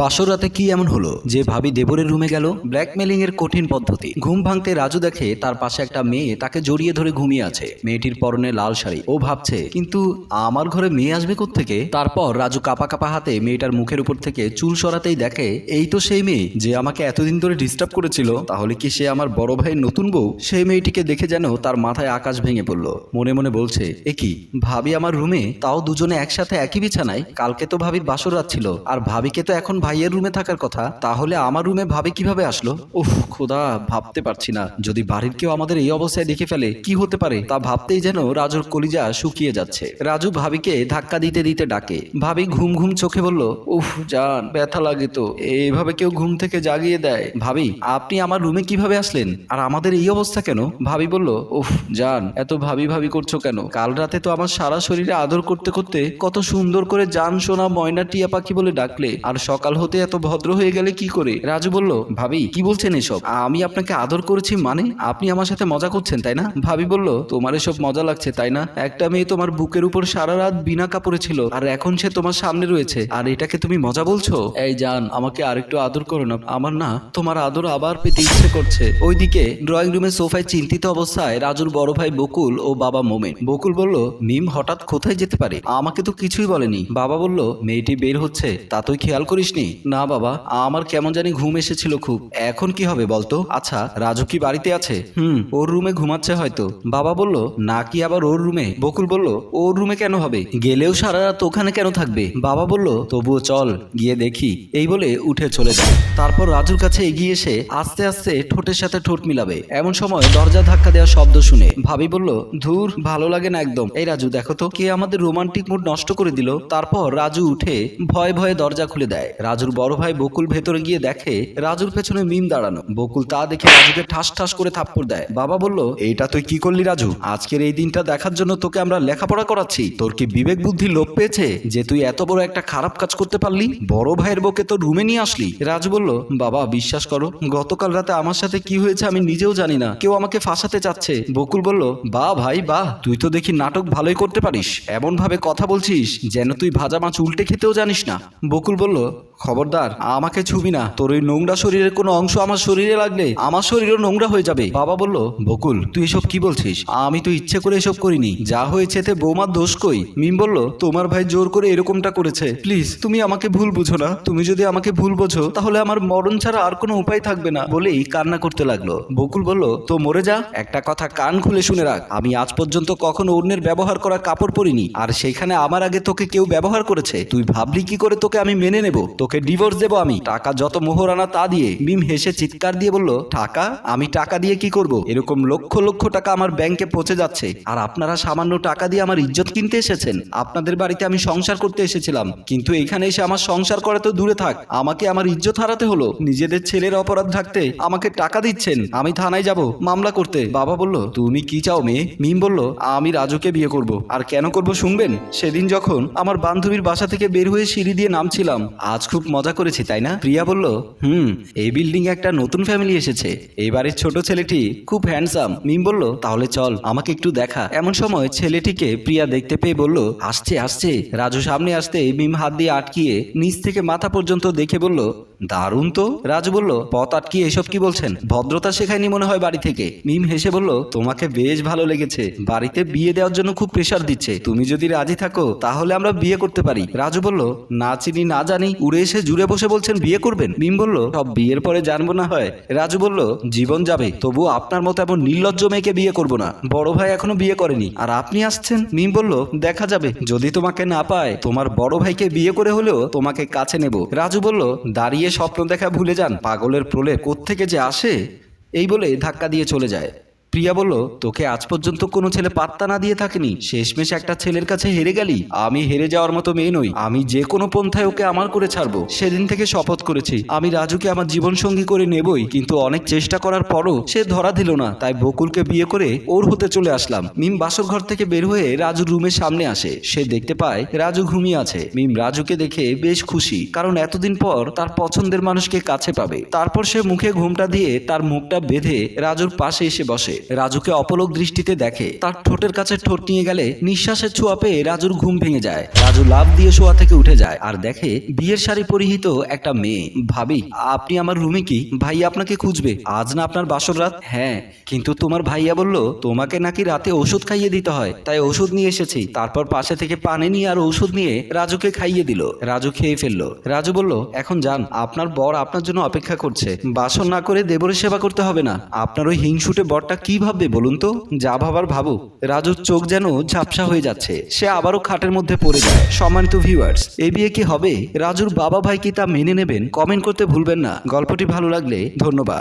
বাসর রাতে কি এমন হলো যে ভাবি দেবরের রুমে গেল? ব্ল্যাকমেলিং এর কঠিন পদ্ধতি। ঘুম ভাঙতে রাজু দেখে তার পাশে একটা মেয়ে তাকে জড়িয়ে ধরে ঘুমিয়ে আছে। মেয়েটির পরনে লাল শাড়ি। ও ভাবছে, কিন্তু আমার ঘরে মেয়ে আসবে থেকে তারপর রাজু কাপা কাপা হাতে মেয়েটার মুখের উপর থেকে চুল সরাতেই দেখে, এই তো সেই মেয়ে যে আমাকে এতদিন ধরে ডিস্টার্ব করেছিল। তাহলে কি সে আমার বড় ভাইয়ের নতুন বউ? সেই মেয়েটিকে দেখে যেন তার মাথায় আকাশ ভেঙে পড়ল। মনে মনে বলছে, এ কি, ভাবি আমার রুমে? তাও দুজনে একসাথে একই বিছানায়? কালকে তো ভাবির বাসর রাত ছিল। আর ভাবিকে তো এখন ভাইয়ের রুমে থাকার কথা, তাহলে আমার রুমে ভাবি কীভাবে আসলো? উফ, খোদা, ভাবতে পারছি না। যদি বাড়ির কেউ আমাদের এই অবস্থায় দেখে ফেলে, কি হতে পারে? তা ভাবতেই যেন রাজুর কলিজা শুকিয়ে যাচ্ছে। রাজু ভাবিকে ধাক্কা দিতে দিতে ডাকে। ভাবি ঘুম ঘুম চোখে বলল, উফ, জান, ব্যথা লাগে তো। এইভাবে কেউ ঘুম থেকে জাগিয়ে দেয়। ভাবি, আপনি আমার রুমে কীভাবে আসলেন? আর আমাদের এই অবস্থা কেন? ভাবি বলল, উফ, জান, এত ভাবি ভাবি করছ কেন? কাল রাতে তো আমার সারা শরীরে আদর করতে করতে কত সুন্দর করে জান, সোনা, ময়না, টিয়া পাখি বলে ডাকলে। আর সকাল হতে এত ভদ্র হয়ে গেলে কি করে? রাজু বলল, ভাবি, কি বলছেন এসব? আমি আপনাকে আদর করেছি মানে? আপনি আমার সাথে মজা করছেন, তাই না? ভাবি বলল, তোমার এসব মজা লাগছে, তাই না? একটা মেয়ে তোমার বুকের উপর সারা রাত বিনা কাপড়ে ছিল, আর এখন সে তোমার সামনে রয়েছে। আর এটাকে তুমি মজা বলছো? এই জান, আমাকে আরেকটু আদর করো না। আমার না, তোমার আদর আবার পেতে ইচ্ছে করছে। ওইদিকে ড্রয়িং রুমের সোফায় চিন্তিত অবস্থায় রাজুর বড় ভাই বকুল ও বাবা মোমেন। বকুল বলল মিম হঠাৎ কোথায় যেতে পারে? আমাকে তো কিছুই বলেনি। বাবা বলল, মেয়েটি বের হচ্ছে, তা তুই খেয়াল করিসনি না, বাবা, আমার কেমন জানি ঘুম এসেছিল খুব। এখন কি হবে বলতো? আচ্ছা রাজু কি বাড়িতে আছে? হুম, ওর রুমে ঘুমাচ্ছে হয়তো। বাবা বলল, না কি আবার ওর রুমে? বকুল বলল, ওর রুমে কেন হবে? গেলেও সারা রাত ওখানে কেন থাকবে? বাবা বলল, তবুও চল, গিয়ে দেখি। এই বলে উঠে চলে যায়। তারপর রাজুর কাছে এগিয়ে এসে আস্তে আস্তে ঠোঁটের সাথে ঠোঁট মিলাবে। এমন সময় দরজা ধাক্কা দেওয়া শব্দ শুনে ভাবি বলল, ধুর, ভালো লাগে না একদম। এই রাজু, দেখো তো, কে আমাদের রোমান্টিক মুড নষ্ট করে দিল। তারপর রাজু উঠে ভয়ে ভয়ে দরজা খুলে দেয়। রাজুর বড় ভাই বকুল ভেতরে গিয়ে দেখে রাজুর পেছনে মিম দাঁড়ানো। বকুল তা দেখে রাজুকে ঠাস ঠাস করে থাপ্পড় দেয়। বাবা বলল, এইটা তুই কি করলি রাজু? আজকের এই দিনটা দেখার জন্য তোকে আমরা লেখাপড়া করাচ্ছি। তোর কি বিবেক বুদ্ধি লোপ পেয়েছে যে তুই এত বড় একটা খারাপ কাজ করতে পারলি? বড় ভাইয়ের বউকে তোর রুমে নিয়ে আসলি? রাজু বলল, বাবা, বিশ্বাস করো, গতকাল রাতে আমার সাথে কি হয়েছে আমি নিজেও জানি না। কেউ আমাকে ফাঁসাতে চাচ্ছে। বকুল বলল, বা ভাই বাহ তুই তো দেখি নাটক ভালোই করতে পারিস। এমন ভাবে কথা বলছিস যেন তুই ভাজা মাছ উল্টে খেতেও জানিস না। বকুল বলল খবরদার, আমাকে ছুবি না। তোর ওই নোংরা শরীরের কোনো অংশ আমার শরীরে লাগলে আমার শরীরও নোংরা হয়ে যাবে। বাবা বলল, বকুল, তুই এসব কি বলছিস? আমি তো ইচ্ছে করে এসব করিনি। যা হয়েছে তে বৌমার দোষ কই? মিম বলল, তোমার ভাই জোর করে এরকমটা করেছে। প্লিজ, তুমি আমাকে ভুল বুঝো না। তুমি যদি আমাকে ভুল বোঝো, তাহলে আমার মরণ ছাড়া আর কোনো উপায় থাকবে না বলেই কান্না করতে লাগল। বকুল বলল, তো মরে যা। একটা কথা কান খুলে শুনে রাখ। আমি আজ পর্যন্ত কখনো অন্যের ব্যবহার করা কাপড় পরিনি। আর সেইখানে আমার আগে তোকে কেউ ব্যবহার করেছে। তুই ভাবলি কি করে তোকে আমি মেনে নেব? তোকে ডিভোর্স দেবো আমি। টাকা যত মোহরানা তা দিয়ে। মিম হেসে চিৎকার দিয়ে বলল, টাকা? আমি টাকা দিয়ে কি করব? এরকম লক্ষ লক্ষ টাকা আমার ব্যাংকে পৌঁছে যাচ্ছে। আর আপনারা সামান্য টাকা দিয়ে আমার ইজ্জত কিনতে এসেছেন। আপনাদের বাড়িতে আমি সংসার করতে এসেছিলাম। কিন্তু এখানে এসে আমার সংসার করা তো দূরে থাক। আমাকে আমার ইজ্জত হারাতে হলো। নিজেদের ছেলের অপরাধ থাকতে আমাকে টাকা দিচ্ছেন। আমি থানায় যাব মামলা করতে। বাবা বলল, তুমি কি চাও মেয়ে? মিম বলল, আমি রাজুকে বিয়ে করব। আর কেন করব শুনবেন? সেদিন যখন আমার বান্ধবীর বাসা থেকে বের হয়ে সিঁড়ি দিয়ে নামছিলাম। আজ খুব মজা করেছি, তাই না? প্রিয়া বলল, হুম, এই বিল্ডিং একটা নতুন ফ্যামিলি এসেছে। এই বাড়ির ছোট ছেলেটি খুব হ্যান্ডসাম। মিম বলল, তাহলে চল, আমাকে একটু দেখা। এমন সময় ছেলেটিকে প্রিয়া দেখতে পেয়ে বলল, আসছে আসছে। রাজু সামনে আসতে মিম হাত দিয়ে আটকিয়ে নিচ থেকে মাথা পর্যন্ত দেখে বলল, দারুণ তো। রাজু বলল, পথ আটকিয়ে এসব কি বলছেন? ভদ্রতা শেখায়নি মনে হয় বাড়ি থেকে? মিম হেসে বলল, তোমাকে বেশ ভালো লেগেছে। বাড়িতে বিয়ে দেওয়ার জন্য খুব প্রেশার দিচ্ছে। তুমি যদি রাজি থাকো, তাহলে আমরা বিয়ে করতে পারি। রাজু বলল, না চিনি, না জানি। উড়ে এসে জুড়ে বসে বলছেন, বিয়ে করবেন? মিম বলল, সব বিয়ের পরে জানব না হয়। রাজু বলল, জীবন যাবে, তবু আপনার মতো এমন নির্লজ্জ মেয়েকে বিয়ে করব না। বড় ভাই এখনও বিয়ে করেনি। আর আপনি আসছেন? মিম বলল, দেখা যাবে। যদি তোমাকে না পায়, তোমার বড় ভাইকে বিয়ে করে হলেও তোমাকে কাছে নেব। রাজু বলল, দাঁড়িয়ে স্বপ্ন দেখা ভুলে যান। পাগলের প্রলেপ কোত্থেকে যে আসে, এই বলে ধাক্কা দিয়ে চলে যায়। প্রিয়া বলল, তোকে আজ পর্যন্ত কোনো ছেলে পাত্তা না দিয়ে থাকেনি। শেষমেশ একটা ছেলের কাছে হেরে গেলি। আমি হেরে যাওয়ার মতো মেয়ে নই। আমি যে কোনো পন্থায় ওকে আমার করে ছাড়বো। সেদিন থেকে শপথ করেছি। আমি রাজুকে আমার জীবন সঙ্গী করে নেবই। কিন্তু অনেক চেষ্টা করার পরও সে ধরা দিল না। তাই বকুলকে বিয়ে করে ওর হতে চলে আসলাম। মিম বাসর ঘর থেকে বের হয়ে রাজুর রুমের সামনে আসে। সে দেখতে পায় রাজু ঘুমিয়ে আছে। মিম রাজুকে দেখে বেশ খুশি, কারণ এতদিন পর তার পছন্দের মানুষকে কাছে পাবে। তারপর সে মুখে ঘুমটা দিয়ে তার মুখটা বেঁধে রাজুর পাশে এসে বসে। রাজুকে অপলক দৃষ্টিতে দেখে, তার ঠোঁটের কাছে ঠোঁট নিয়ে গেলে নিঃশ্বাসের ছোঁয়া পেয়ে রাজুর ঘুম ভেঙে যায়। রাজু লাভ দিয়ে শোয়া থেকে উঠে যায় আর দেখে বিয়ের শাড়ি পরিহিত একটা মেয়ে। ভাবি, আপনি আমার রুমে কি? ভাই আপনাকে খুঁজবে। আজ না আপনার বাসর রাত? হ্যাঁ কিন্তু তোমার ভাইয়া বলল, তোমাকে নাকি রাতে ওষুধ খাইয়ে দিতে হয়। তাই ওষুধ নিয়ে এসেছি। তারপর পাশে থেকে পানি নিয়ে আর ওষুধ নিয়ে রাজুকে খাইয়ে দিল। রাজু খেয়ে ফেলল। রাজু বলল, এখন যান, আপনার বর আপনার জন্য অপেক্ষা করছে। বাসন না করে দেবরের সেবা করতে হবে না। আপনার ওই হিংসুটে বরটা কি ভাববে বলুন তো? যা ভাবার ভাবুক। রাজুর চোখ যেন ঝাপসা হয়ে যাচ্ছে। সে আবারও খাটের মধ্যে পড়ে যায়। সম্মানিত ভিউয়ার্স এ বিয়ে কি হবে? রাজুর বাবা ভাই কি তা মেনে নেবেন? কমেন্ট করতে ভুলবেন না। গল্পটি ভালো লাগলে ধন্যবাদ।